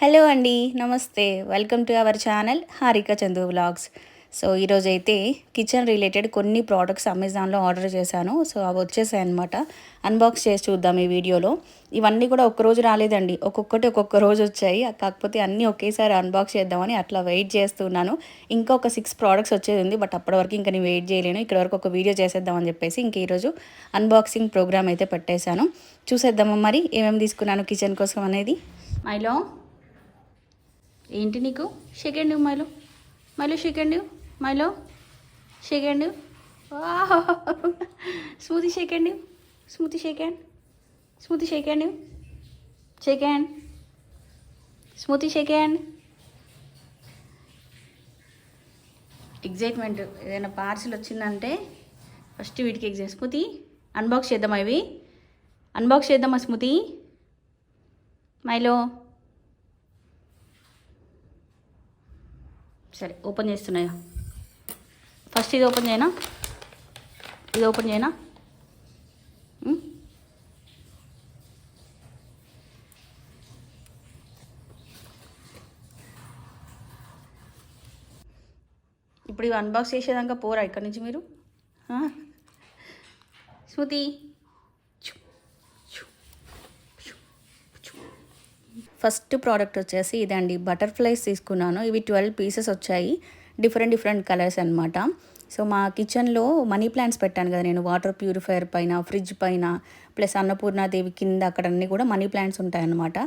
Hello అండి నమస్తే. Welcome to our channel Harika Chandu vlogs. So ఈరోజు అయితే కిచెన్ రిలేటెడ్ కొన్ని ప్రోడక్ట్స్ అమెజాన్లో ఆర్డర్ చేశాను. సో అవి వచ్చేసాయి అనమాట అన్బాక్స్ చేసి చూద్దాం ఈ వీడియోలో. ఇవన్నీ కూడా ఒక్క రోజు రాలేదండి. ఒక్కొక్కటి ఒక్కొక్క రోజు వచ్చాయి. కాకపోతే అన్నీ ఒకేసారి అన్బాక్స్ చేద్దామని అట్లా వెయిట్ చేస్తున్నాను ఇంకా ఒక సిక్స్ ప్రోడక్ట్స్ వచ్చేది ఉంది. బట్ అప్పటి వరకు ఇంకా నేను వెయిట్ చేయలేను. ఇక్కడ వరకు ఒక వీడియో చేసేద్దామని చెప్పేసి ఇంక ఈరోజు అన్బాక్సింగ్ ప్రోగ్రామ్ అయితే పెట్టేశాను. చూసేద్దామా మరి? ఏమేమి తీసుకున్నాను కిచెన్ కోసం అనేది? మైలో ఏంటి నీకు? Second Milo Milo second Milo second smoothie second smoothie second smoothie second second smoothie second excitement ఏదైనా పార్సిల్ వచ్చిందంటే ఫస్ట్ వీటికి ఎగ్జైట్ స్మృతి అన్బాక్స్ చేద్దామా ఇవి? అన్బాక్స్ చేద్దామా స్మృతి మైలో సరే ఓపెన్ చేస్తున్నాయా ఫస్ట్ ఇది ఓపెన్ చేయనా? ఇది ఓపెన్ చేయనా? ఇప్పుడు ఇవి అన్బాక్స్ చేసేదాకా పోరా ఇక్కడి నుంచి మీరు? స్మృతి? ఫస్ట్ ప్రోడక్ట్ వచ్చేసి ఇదండి బటర్ఫ్లైస్ తీసుకున్నాను. ఇవి ట్వెల్వ్ పీసెస్ వచ్చాయి. డిఫరెంట్ డిఫరెంట్ కలర్స్ అనమాట సో మా కిచెన్లో మనీ ప్లాంట్స్ పెట్టాను కదా నేను. వాటర్ ప్యూరిఫైయర్ పైన ఫ్రిడ్జ్ పైన ప్లస్ అన్నపూర్ణాదేవి కింద అక్కడ అన్నీ కూడా మనీ ప్లాంట్స్ ఉంటాయన్నమాట.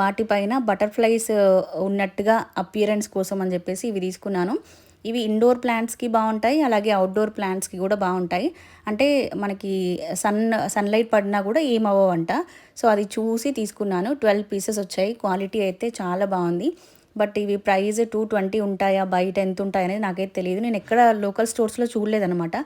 వాటిపైన బటర్ఫ్లైస్ ఉన్నట్టుగా అపియరెన్స్ కోసం అని చెప్పేసి ఇవి తీసుకున్నాను. ఇవి ఇండోర్ ప్లాంట్స్కి బాగుంటాయి అలాగే అవుట్డోర్ ప్లాంట్స్కి కూడా బాగుంటాయి. అంటే మనకి సన్ సన్లైట్ పడినా కూడా ఏమవ్వంట సో అది చూసి తీసుకున్నాను. ట్వెల్వ్ పీసెస్ వచ్చాయి. క్వాలిటీ అయితే చాలా బాగుంది. బట్ ఇవి ప్రైస్ టూ ట్వంటీ ఉంటాయా బయట ఎంత ఉంటాయి అనేది నాకైతే తెలియదు. నేను ఎక్కడ లోకల్ స్టోర్స్లో చూడలేదనమాట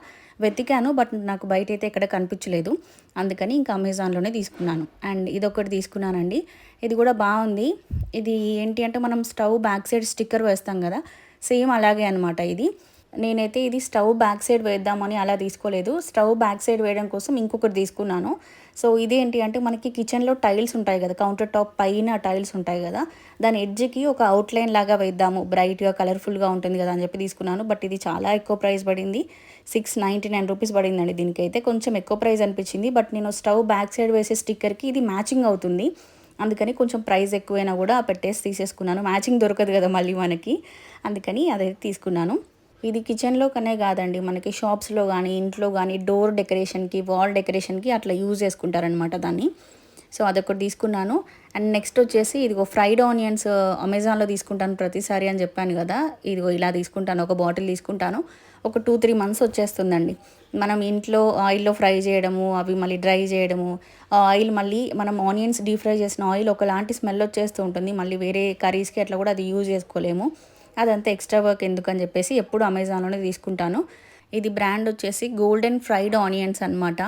వెతికాను బట్ నాకు బయట అయితే ఎక్కడ కనిపించలేదు. అందుకని ఇంకా అమెజాన్లోనే తీసుకున్నాను. అండ్ ఇదొకటి తీసుకున్నానండి. ఇది కూడా బాగుంది. ఇది ఏంటి అంటే మనం స్టవ్ బ్యాక్ సైడ్ స్టిక్కర్ వేస్తాం కదా సేమ్ అలాగే అనమాట ఇది. నేనైతే ఇది స్టవ్ బ్యాక్ సైడ్ వేద్దామని అలా తీసుకోలేదు. స్టవ్ బ్యాక్ సైడ్ వేయడం కోసం ఇంకొకటి తీసుకున్నాను. సో ఇదేంటి అంటే మనకి కిచెన్లో టైల్స్ ఉంటాయి కదా కౌంటర్ టాప్ పైన టైల్స్ ఉంటాయి కదా దాని ఎడ్జ్కి ఒక అవుట్లైన్ లాగా వేద్దాము. బ్రైట్గా కలర్ఫుల్గా ఉంటుంది కదా అని చెప్పి తీసుకున్నాను. బట్ ఇది చాలా ఎక్కువ ప్రైస్ పడింది. సిక్స్ నైంటీ నైన్ రూపీస్ పడిందండి దీనికైతే. కొంచెం ఎక్కువ ప్రైస్ అనిపించింది. బట్ నేను స్టవ్ బ్యాక్ సైడ్ వేసే స్టిక్కర్కి ఇది మ్యాచింగ్ అవుతుంది. అందుకని కొంచెం ప్రైస్ ఎక్కువైనా కూడా పెట్టేసి తీసేసుకున్నాను. మ్యాచింగ్ దొరకదు కదా మళ్ళీ మనకి. అందుకని అదైతే తీసుకున్నాను. ఇది కిచెన్లో కనే కాదండి. మనకి షాప్స్లో కానీ ఇంట్లో కానీ డోర్ డెకరేషన్కి వాల్ డెకరేషన్కి అట్లా యూజ్ చేసుకుంటారనమాట దాన్ని. సో అదొకటి తీసుకున్నాను. అండ్ నెక్స్ట్ వచ్చేసి ఇదిగో ఫ్రైడ్ ఆనియన్స్ అమెజాన్లో తీసుకుంటాను ప్రతిసారి అని చెప్పాను కదా. ఇదిగో ఇలా తీసుకుంటాను ఒక బాటిల్ తీసుకుంటాను. ఒక టూ త్రీ మంత్స్ వచ్చేస్తుందండి. మనం ఇంట్లో ఆయిల్లో ఫ్రై చేయడము అవి మళ్ళీ డ్రై చేయడము ఆ ఆయిల్ మళ్ళీ మనం ఆనియన్స్ డీప్ ఫ్రై చేసిన ఆయిల్ ఒకలాంటి స్మెల్ వచ్చేస్తూ ఉంటుంది. మళ్ళీ వేరే కర్రీస్కి అట్లా కూడా అది యూజ్ చేసుకోలేము. అదంతా ఎక్స్ట్రా వర్క్ ఎందుకని చెప్పేసి ఎప్పుడు అమెజాన్లోనే తీసుకుంటాను. ఇది బ్రాండ్ వచ్చేసి గోల్డెన్ ఫ్రైడ్ ఆనియన్స్ అనమాట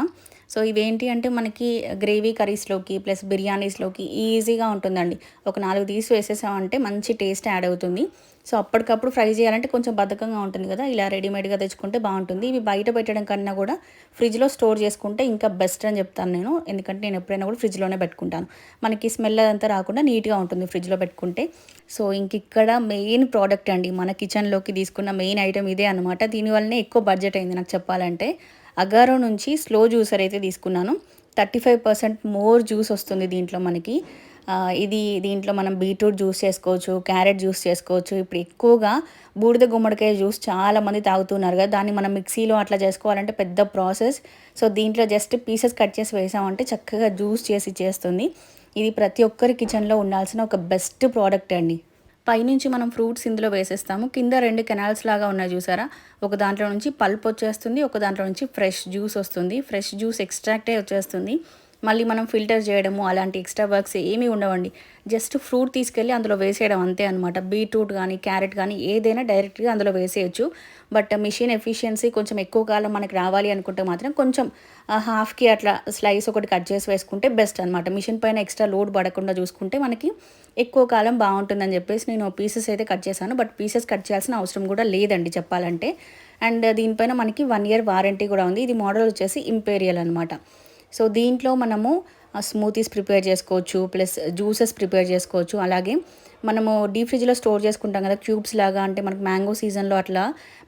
సో ఇవేంటి అంటే మనకి గ్రేవీ కర్రీస్లోకి ప్లస్ బిర్యానీస్లోకి ఈజీగా ఉంటుందండి. ఒక నాలుగు తీసి వేసేసామంటే మంచి టేస్ట్ యాడ్ అవుతుంది. సో అప్పటికప్పుడు ఫ్రై చేయాలంటే కొంచెం బద్ధకంగా ఉంటుంది కదా ఇలా రెడీమేడ్గా తెచ్చుకుంటే బాగుంటుంది. ఇవి బయట పెట్టడం కన్నా కూడా ఫ్రిడ్జ్లో స్టోర్ చేసుకుంటే ఇంకా బెస్ట్ అని చెప్తాను నేను. ఎందుకంటే నేను ఎప్పుడైనా కూడా ఫ్రిడ్జ్లోనే పెట్టుకుంటాను. మనకి స్మెల్ అదంతా రాకుండా నీట్గా ఉంటుంది ఫ్రిడ్జ్లో పెట్టుకుంటే. సో ఇంక ఇక్కడ మెయిన్ ప్రోడక్ట్ అండి మన కిచెన్లోకి తీసుకున్న మెయిన్ ఐటమ్ ఇదే అనమాట దీనివల్లనే ఎక్కువ బడ్జెట్ అయింది నాకు చెప్పాలంటే. అగారో నుంచి స్లో జ్యూసర్ అయితే తీసుకున్నాను. Thirty five percent more juice వస్తుంది దీంట్లో మనకి. ఇది దీంట్లో మనం బీట్రూట్ జ్యూస్ చేసుకోవచ్చు క్యారెట్ జ్యూస్ చేసుకోవచ్చు. ఇప్పుడు ఎక్కువగా బూడిద గుమ్మడికాయ జ్యూస్ చాలా మంది తాగుతున్నారు కదా దాన్ని మనం మిక్సీలో అట్లా చేసుకోవాలంటే పెద్ద ప్రాసెస్. సో దీంట్లో జస్ట్ పీసెస్ కట్ చేసి వేసామంటే చక్కగా జ్యూస్ చేసి చేస్తుంది. ఇది ప్రతి ఒక్కరి కిచెన్లో ఉండాల్సిన ఒక బెస్ట్ ప్రోడక్ట్ అండి. పైనుంచి మనం ఫ్రూట్స్ ఇందులో వేసేస్తాము. కింద రెండు కెనాల్స్ లాగా ఉన్నాయి చూసారా? ఒక దాంట్లో నుంచి పల్ప్ వచ్చేస్తుంది ఒక దాంట్లో నుంచి ఫ్రెష్ జ్యూస్ వస్తుంది. ఫ్రెష్ జ్యూస్ ఎక్స్ట్రాక్టే వచ్చేస్తుంది. మళ్ళీ మనం ఫిల్టర్ చేయడము అలాంటి ఎక్స్ట్రా వర్క్స్ ఏమీ ఉండవండి. జస్ట్ ఫ్రూట్ తీసుకెళ్ళి అందులో వేసేయడం అంతే అనమాట బీట్రూట్ కానీ క్యారెట్ కానీ ఏదైనా డైరెక్ట్గా అందులో వేసేయచ్చు. బట్ మిషన్ ఎఫిషియన్సీ కొంచెం ఎక్కువ కాలం మనకి రావాలి అనుకుంటే మాత్రం కొంచెం హాఫ్కి అట్లా స్లైస్ ఒకటి కట్ చేసి వేసుకుంటే బెస్ట్ అనమాట మిషన్ పైన ఎక్స్ట్రా లోడ్ పడకుండా చూసుకుంటే మనకి ఎక్కువ కాలం బాగుంటుందని చెప్పేసి నేను పీసెస్ అయితే కట్ చేశాను. బట్ పీసెస్ కట్ చేయాల్సిన అవసరం కూడా లేదండి చెప్పాలంటే. అండ్ దీనిపైన మనకి వన్ ఇయర్ వారంటీ కూడా ఉంది. ఇది మోడల్ వచ్చేసి ఇంపీరియల్ అనమాట సో దీంట్లో మనము స్మూతీస్ ప్రిపేర్ చేసుకోవచ్చు ప్లస్ జ్యూసెస్ ప్రిపేర్ చేసుకోవచ్చు. అలాగే మనము డీప్ ఫ్రిడ్జ్లో స్టోర్ చేసుకుంటాం కదా క్యూబ్స్ లాగా అంటే మనకు మ్యాంగో సీజన్లో అట్లా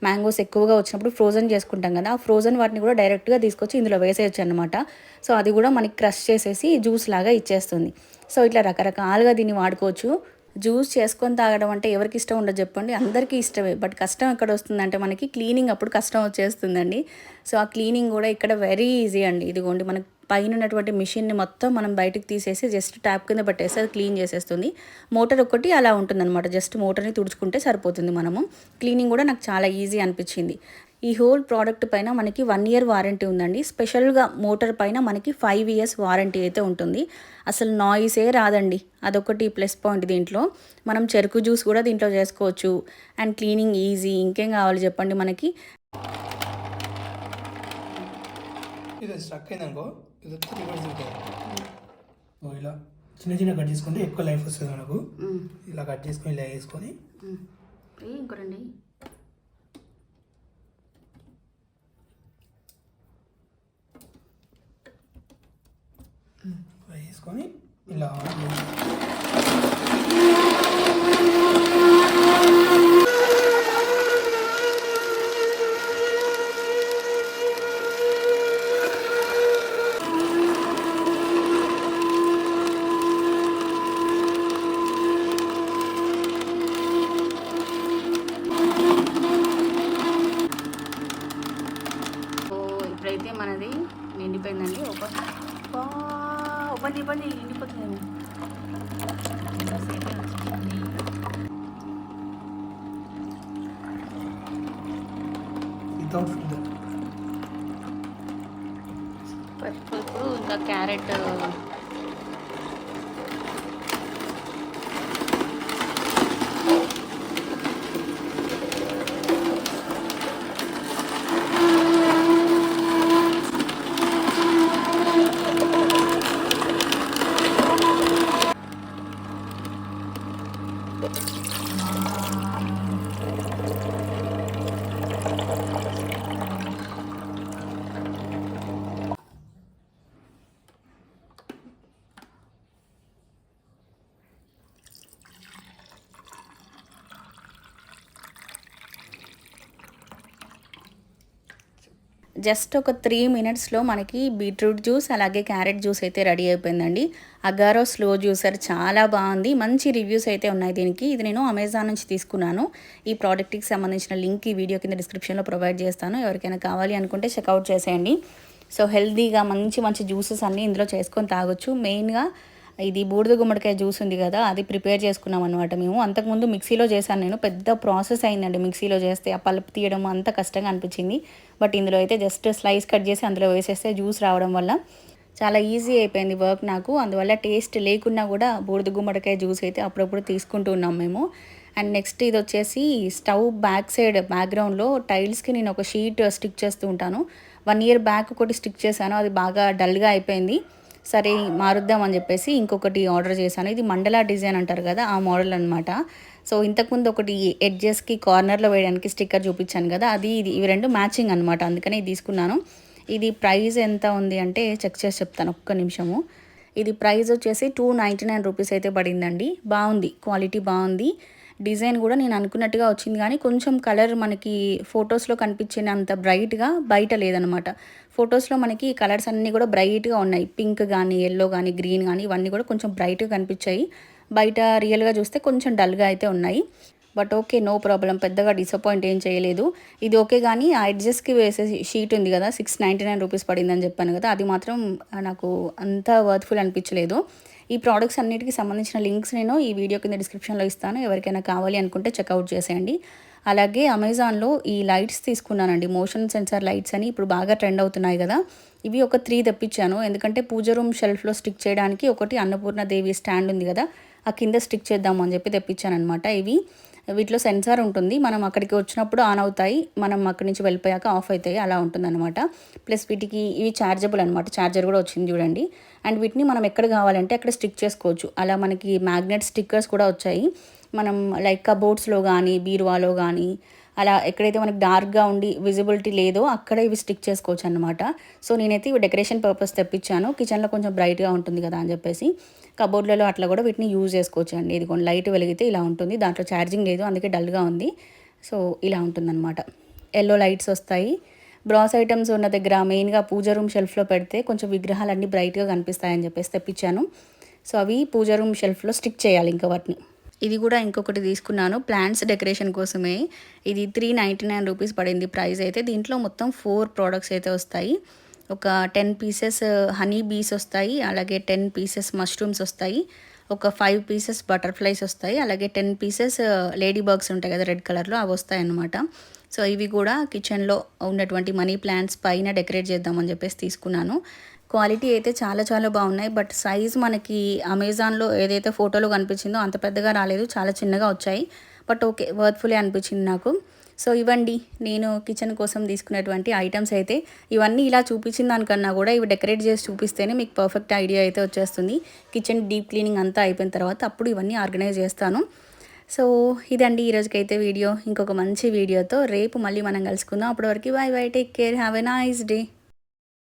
మ్యాంగోస్ ఎక్కువగా వచ్చినప్పుడు ఫ్రోజన్ చేసుకుంటాం కదా ఆ ఫ్రోజన్ వాటిని కూడా డైరెక్ట్గా తీసుకొచ్చి ఇందులో వేసేయచ్చు అనమాట సో అది కూడా మనకి క్రష్ చేసేసి జ్యూస్ లాగా ఇచ్చేస్తుంది. సో ఇట్లా రకరకాలుగా దీన్ని వాడుకోవచ్చు. జ్యూస్ చేసుకొని తాగడం అంటే ఎవరికి ఇష్టం ఉండదు చెప్పండి. అందరికీ ఇష్టమే. బట్ కష్టం ఎక్కడ వస్తుందంటే మనకి క్లీనింగ్ అప్పుడు కష్టం వచ్చేస్తుందండి. సో ఆ క్లీనింగ్ కూడా ఇక్కడ వెరీ ఈజీ అండి. ఇదిగోండి మనకి పైన ఉన్నటువంటి మిషన్ని మొత్తం మనం బయటకు తీసేసి జస్ట్ ట్యాప్ కింద పట్టేస్తే అది క్లీన్ చేసేస్తుంది. మోటార్ ఒకటి అలా ఉంటుందన్నమాట. జస్ట్ మోటార్ని తుడుచుకుంటే సరిపోతుంది మనము. క్లీనింగ్ కూడా నాకు చాలా ఈజీ అనిపించింది. ఈ హోల్ ప్రోడక్ట్ పైన మనకి వన్ ఇయర్ వారంటీ ఉందండి. స్పెషల్గా మోటార్ పైన మనకి ఫైవ్ ఇయర్స్ వారంటీ అయితే ఉంటుంది. అసలు నాయిసే రాదండి. అదొకటి ప్లస్ పాయింట్ దీంట్లో. మనం చెరుకు జ్యూస్ కూడా దీంట్లో చేసుకోవచ్చు. And cleaning easy. ఇంకేం కావాలి చెప్పండి మనకి? ఇది స్ట్రక్ అయిందనుకో. ఇది వచ్చి రివర్స్ అవుతుంది ఓ ఇలా చిన్న చిన్న కట్ చేసుకుంటే ఎక్కువ లైఫ్ వస్తుంది మనకు. ఇలా కట్ చేసుకొని ఇలా వేసుకొని. ఇంకోరండి ఇలా వేసుకొని ఇలా ఇప్పుడైతే మనది నిండిపోయిందండి. Open open. వితౌట్ ఫిల్టర్ పసుపు ఇంకా క్యారెట్ జస్ట్ ఒక త్రీ మినిట్స్లో మనకి బీట్రూట్ జ్యూస్ అలాగే క్యారెట్ జ్యూస్ అయితే రెడీ అయిపోయిందండి. అగారో స్లో జ్యూసర్ చాలా బాగుంది. మంచి రివ్యూస్ అయితే ఉన్నాయి దీనికి. ఇది నేను అమెజాన్ నుంచి తీసుకున్నాను. ఈ ప్రోడక్ట్కి సంబంధించిన లింక్ ఈ వీడియో కింద డిస్క్రిప్షన్లో ప్రొవైడ్ చేస్తాను. ఎవరికైనా కావాలి అనుకుంటే చెక్అవుట్ చేసేయండి. సో హెల్తీగా మంచి మంచి జ్యూసెస్ అన్నీ ఇందులో చేసుకొని తాగొచ్చు. మెయిన్గా ఇది బూడిద గుమ్మడికాయ జ్యూస్ ఉంది కదా అది ప్రిపేర్ చేసుకున్నాం అనమాట మేము. అంతకుముందు మిక్సీలో చేశాను నేను. పెద్ద ప్రాసెస్ అయిందండి మిక్సీలో చేస్తే. ఆ పల్ప్ తీయడం అంత కష్టంగా అనిపించింది. బట్ ఇందులో అయితే జస్ట్ స్లైస్ కట్ చేసి అందులో వేసేస్తే జ్యూస్ రావడం వల్ల చాలా ఈజీ అయిపోయింది వర్క్ నాకు. అందువల్ల టేస్ట్ లేకున్నా కూడా బూడిద గుమ్మడికాయ జ్యూస్ అయితే అప్పుడప్పుడు తీసుకుంటూ ఉన్నాం మేము. అండ్ నెక్స్ట్ ఇది వచ్చేసి స్టవ్ బ్యాక్ సైడ్ బ్యాక్గ్రౌండ్లో టైల్స్కి నేను ఒక షీట్ స్టిక్ చేస్తూ ఉంటాను. వన్ ఇయర్ బ్యాక్ ఒకటి స్టిక్ చేశాను. అది బాగా డల్గా అయిపోయింది. సరే మారుద్దాం అని చెప్పేసి ఇంకొకటి ఆర్డర్ చేశాను. ఇది మండలా డిజైన్ అంటారు కదా ఆ మోడల్ అనమాట సో ఇంతకుముందు ఒకటి ఎడ్జెస్కి కార్నర్లో వేయడానికి స్టిక్కర్ చూపించాను కదా అది ఇది ఇవి రెండు మ్యాచింగ్ అనమాట అందుకనే ఇది తీసుకున్నాను. ఇది ప్రైస్ ఎంత ఉంది అంటే చెక్ చేసి చెప్తాను ఒక్క నిమిషము. ఇది ప్రైస్ వచ్చేసి టూ నైంటీ నైన్ రూపీస్ అయితే పడిందండి. బాగుంది క్వాలిటీ బాగుంది. డిజైన్ కూడా నేను అనుకున్నట్టుగా వచ్చింది కానీ కొంచెం కలర్ మనకి ఫొటోస్లో కనిపించినంత బ్రైట్గా బయట లేదనమాట ఫొటోస్లో మనకి కలర్స్ అన్నీ కూడా బ్రైట్గా ఉన్నాయి. పింక్ కానీ ఎల్లో కానీ గ్రీన్ కానీ ఇవన్నీ కూడా కొంచెం బ్రైట్గా కనిపించాయి. బయట రియల్గా చూస్తే కొంచెం డల్గా అయితే ఉన్నాయి. బట్ ఓకే నో ప్రాబ్లం పెద్దగా డిసప్పాయింట్ ఏం చేయలేదు. ఇది ఓకే కానీ ఆ ఎడ్జెస్కి వేసే షీట్ ఉంది కదా సిక్స్ నైంటీ నైన్ రూపీస్ పడిందని చెప్పాను కదా అది మాత్రం నాకు అంత వర్త్ఫుల్ అనిపించలేదు. ఈ ప్రోడక్ట్స్ అన్నిటికీ సంబంధించిన లింక్స్ నేను ఈ వీడియో కింద డిస్క్రిప్షన్లో ఇస్తాను. ఎవరికైనా కావాలి అనుకుంటే చెక్అవుట్ చేసేయండి. అలాగే అమెజాన్లో ఈ లైట్స్ తీసుకున్నానండి. మోషన్ సెన్సార్ లైట్స్ అని ఇప్పుడు బాగా ట్రెండ్ అవుతున్నాయి కదా. ఇవి ఒక త్రీ తెప్పించాను. ఎందుకంటే పూజ రూమ్ షెల్ఫ్లో స్టిక్ చేయడానికి ఒకటి అన్నపూర్ణ దేవి స్టాండ్ ఉంది కదా ఆ కింద స్టిక్ చేద్దాం అని చెప్పి తెప్పించాను అనమాట ఇవి. వీటిలో సెన్సార్ ఉంటుంది. మనం అక్కడికి వచ్చినప్పుడు ఆన్ అవుతాయి. మనం అక్కడి నుంచి వెళ్ళిపోయాక ఆఫ్ అవుతాయి. అలా ఉంటుందన్నమాట. ప్లస్ వీటికి ఇవి ఛార్జబుల్ అనమాట ఛార్జర్ కూడా వచ్చింది చూడండి. అండ్ వీటిని మనం ఎక్కడ కావాలంటే అక్కడ స్టిక్ చేసుకోవచ్చు. అలా మనకి మ్యాగ్నెట్ స్టిక్కర్స్ కూడా వచ్చాయి. మనం లైక్ కబోర్డ్స్లో కానీ బీరువాలో కానీ అలా ఎక్కడైతే మనకు డార్క్గా ఉండి విజిబిలిటీ లేదో అక్కడ ఇవి స్టిక్ చేసుకోవచ్చు అనమాట సో నేనైతే ఇవి డెకరేషన్ పర్పస్ తెప్పించాను. కిచెన్లో కొంచెం బ్రైట్గా ఉంటుంది కదా అని చెప్పేసి కబోర్డ్లలో అట్లా కూడా వీటిని యూజ్ చేసుకోవచ్చు అండి ఇది కొన్ని లైట్ వెలిగితే ఇలా ఉంటుంది. దాంట్లో ఛార్జింగ్ లేదు అందుకే డల్గా ఉంది. సో ఇలా ఉంటుందన్నమాట. ఎల్లో లైట్స్ వస్తాయి. బ్రాస్ ఐటమ్స్ ఉన్న దగ్గర మెయిన్గా పూజ రూమ్ షెల్ఫ్లో పెడితే కొంచెం విగ్రహాలన్నీ బ్రైట్గా కనిపిస్తాయని చెప్పేసి తెప్పించాను. సో అవి పూజ రూమ్ షెల్ఫ్లో స్టిక్ చేయాలి ఇంకా వాటిని. ఇది కూడా ఇంకొకటి తీసుకున్నాను. ప్లాంట్స్ డెకరేషన్ కోసమే. ఇది త్రీ నైంటీ నైన్ రూపీస్ పడింది ప్రైస్ అయితే. దీంట్లో మొత్తం ఫోర్ ప్రోడక్ట్స్ అయితే వస్తాయి. ఒక టెన్ పీసెస్ హనీ బీస్ వస్తాయి. అలాగే టెన్ పీసెస్ మష్రూమ్స్ వస్తాయి. ఒక ఫైవ్ పీసెస్ బటర్ఫ్లైస్ వస్తాయి. అలాగే టెన్ పీసెస్ లేడీ బర్గ్స్ ఉంటాయి కదా రెడ్ కలర్లో అవి వస్తాయి అన్నమాట సో ఇవి కూడా కిచెన్లో ఉన్నటువంటి మనీ ప్లాంట్స్ పైన డెకరేట్ చేద్దామని చెప్పేసి తీసుకున్నాను. క్వాలిటీ అయితే చాలా చాలా బాగున్నాయి. బట్ సైజ్ మనకి అమెజాన్లో ఏదైతే ఫోటోలో కనిపించిందో అంత పెద్దగా రాలేదు. చాలా చిన్నగా వచ్చాయి. బట్ ఓకే వర్త్ఫుల్లే అనిపించింది నాకు. సో ఇవ్వండి నేను కిచెన్ కోసం తీసుకునేటువంటి ఐటమ్స్ అయితే. ఇవన్నీ ఇలా చూపించిన దానికన్నా కూడా ఇవి డెకరేట్ చేసి చూపిస్తేనే మీకు పర్ఫెక్ట్ ఐడియా అయితే వచ్చేస్తుంది. కిచెన్ డీప్ క్లీనింగ్ అంతా అయిపోయిన తర్వాత అప్పుడు ఇవన్నీ ఆర్గనైజ్ చేస్తాను. సో ఇదండి ఈరోజుకైతే వీడియో. ఇంకొక మంచి వీడియోతో రేపు మళ్ళీ మనం కలుసుకుందాం. అప్పటివరకు bye bye take care have a nice day.